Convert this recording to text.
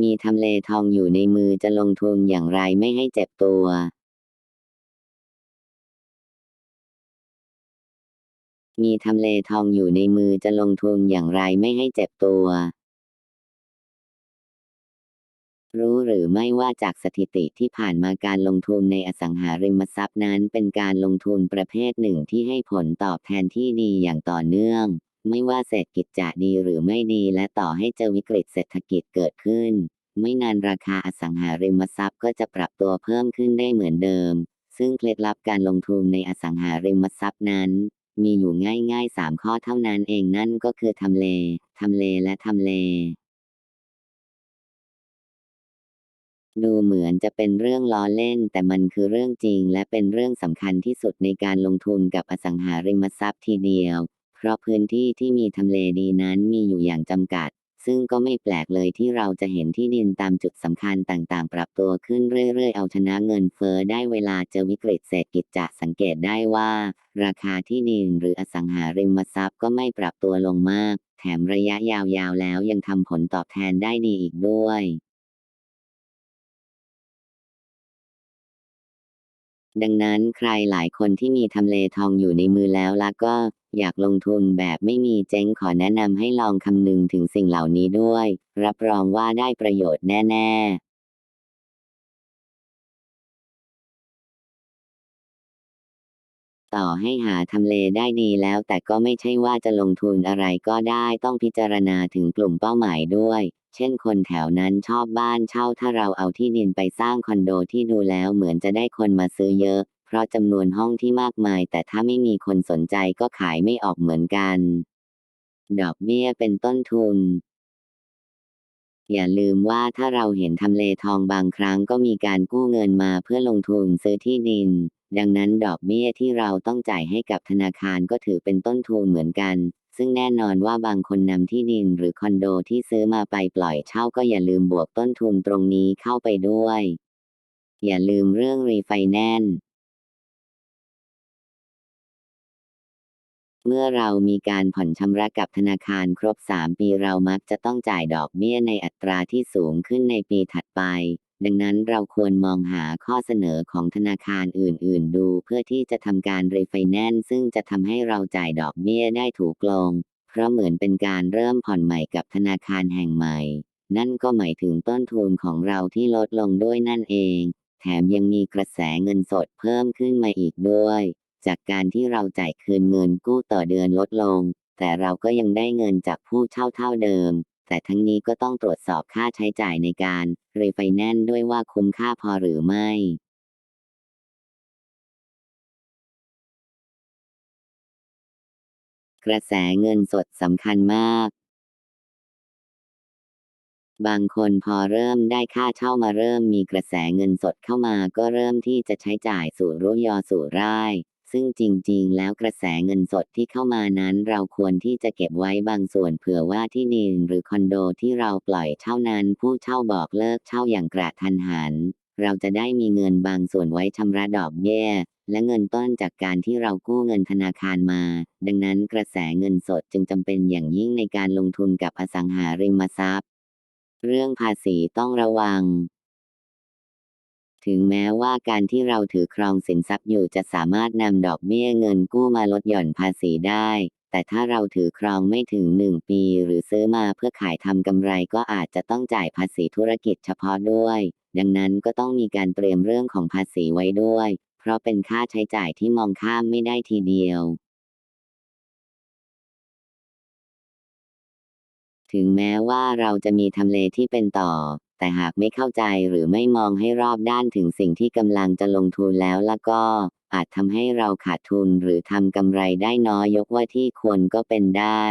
มีทำเลทองอยู่ในมือจะลงทุนอย่างไรไม่ให้เจ็บตัวมีทำเลทองอยู่ในมือจะลงทุนอย่างไรไม่ให้เจ็บตัว รู้หรือไม่ว่าจากสถิติที่ผ่านมาการลงทุนในอสังหาริมทรัพย์นั้นเป็นการลงทุนประเภทหนึ่งที่ให้ผลตอบแทนที่ดีอย่างต่อเนื่อง ไม่ว่าเศรษฐกิจจะดีหรือไม่ดีและต่อให้เจอวิกฤตเศรษฐกิจเกิดขึ้น ไม่นานราคาอสังหาริมทรัพย์ก็จะปรับตัวเพิ่มขึ้นได้เหมือนเดิม ซึ่งเคล็ดลับการลงทุนในอสังหาริมทรัพย์นั้น มีอยู่ง่ายๆ 3 ข้อเท่านั้นเองนั่นก็คือทำเล ทำเลและทำเลดูเหมือนจะเป็นเรื่องล้อเล่น แต่มันคือเรื่องจริงและเป็นเรื่องสำคัญที่สุดในการลงทุนกับอสังหาริมทรัพย์ทีเดียว เพราะพื้นที่ที่มีทำเลดีนั้นมีอยู่อย่างจำกัด ซึ่งก็ไม่แปลกเลยที่เราจะเห็นที่ดินตามจุดสำคัญต่างๆ ปรับตัวขึ้นเรื่อยๆ เอาชนะเงินเฟ้อได้เวลาเจอวิกฤตเศรษฐกิจจะสังเกตได้ว่า ราคาที่ดินหรืออสังหาริมทรัพย์ก็ไม่ปรับตัวลงมาก แถมระยะยาวๆแล้วยังทำผลตอบแทนได้ดีอีกด้วย ดังนั้นใครหลายคนที่มีทำเลทองอยู่ในมือแล้วล่ะก็อยากลงทุนแบบไม่มีเจ๊งขอแนะนำให้ลองคำนึงถึงสิ่งเหล่านี้ด้วย รับรองว่าได้ประโยชน์แน่ๆต่อให้หาทำเลได้ดีแล้วแต่ก็ไม่ใช่ว่าจะลงทุนอะไรก็ได้ต้องพิจารณาถึงกลุ่มเป้าหมายด้วย เช่นคนแถวนั้นชอบบ้านเช่าถ้าเราเอาที่ดินไปสร้างคอนโดที่ดูแล้วเหมือนจะได้คนมาซื้อเยอะ เพราะจำนวนห้องที่มากมาย แต่ถ้าไม่มีคนสนใจก็ขายไม่ออกเหมือนกัน ดอกเบี้ยเป็นต้นทุน อย่าลืมว่าถ้าเราเห็นทำเลทองบางครั้งก็มีการกู้เงินมาเพื่อลงทุนซื้อที่ดินดังนั้นดอกเบี้ยที่เราต้องจ่ายให้กับธนาคารก็ถือเป็นต้นทุนเหมือนกัน ซึ่งแน่นอนว่าบางคนนำที่ดินหรือคอนโดที่ซื้อมาไปปล่อยเช่าก็อย่าลืมบวกต้นทุนตรงนี้เข้าไปด้วย อย่าลืมเรื่องรีไฟแนนซ์เมื่อเรามีการผ่อนชำระกับธนาคารครบ 3 ปีเรามักจะต้องจ่ายดอกเบี้ยในอัตราที่สูงขึ้นในปีถัดไป ดังนั้นเราควรมองหาข้อเสนอของธนาคารอื่น ๆ ดูเพื่อที่จะทำการรีไฟแนนซ์ซึ่งจะทำให้เราจ่ายดอกเบี้ยได้ถูกลง เพราะเหมือนเป็นการเริ่มผ่อนใหม่กับธนาคารแห่งใหม่ นั่นก็หมายถึงต้นทุนของเราที่ลดลงด้วยนั่นเอง แถมยังมีกระแสเงินสดเพิ่มขึ้นมาอีกด้วย จากการที่เราจ่ายคืนเงินกู้ต่อเดือนลดลง แต่เราก็ยังได้เงินจากผู้เช่าเท่าเดิม แต่ทั้งนี้ก็ต้องตรวจสอบค่าใช้จ่ายในการรีไฟแนนซ์ด้วยว่าคุ้มค่าพอหรือไม่กระแสเงินสดสำคัญมาก บางคนพอเริ่มได้ค่าเช่ามาเริ่มมีกระแสเงินสดเข้ามาก็เริ่มที่จะใช้จ่ายสู่รุ่ยอสู่ร่าย ซึ่งจริง ๆ แล้วกระแสเงินสดที่เข้ามานั้น เราควรที่จะเก็บไว้บางส่วนเผื่อว่าที่ดินหรือคอนโดที่เราปล่อยเช่านั้น ผู้เช่าบอกเลิกเช่าอย่างกระทันหัน เราจะได้มีเงินบางส่วนไว้ชำระดอกเบี้ยและเงินต้นจากการที่เรากู้เงินธนาคารมา ดังนั้นกระแสเงินสดจึงจำเป็นอย่างยิ่งในการลงทุนกับอสังหาริมทรัพย์ เรื่องภาษีต้องระวัง ถึงแม้ว่าการที่เราถือครองสินทรัพย์อยู่จะสามารถนำดอกเบี้ยเงินกู้มาลดหย่อนภาษีได้ แต่ถ้าเราถือครองไม่ถึง 1 ปี หรือซื้อมาเพื่อขายทำกำไรก็อาจจะต้องจ่ายภาษีธุรกิจเฉพาะด้วย ดังนั้นก็ต้องมีการเตรียมเรื่องของภาษีไว้ด้วย เพราะเป็นค่าใช้จ่ายที่มองข้ามไม่ได้ทีเดียว ถึงแม้ว่าเราจะมีทำเลที่เป็นต่อ แต่หากไม่เข้าใจหรือไม่มองให้รอบด้านถึงสิ่งที่กำลังจะลงทุนแล้วล่ะก็ อาจทำให้เราขาดทุนหรือทำกำไรได้น้อยยกว่าที่ควรก็เป็นได้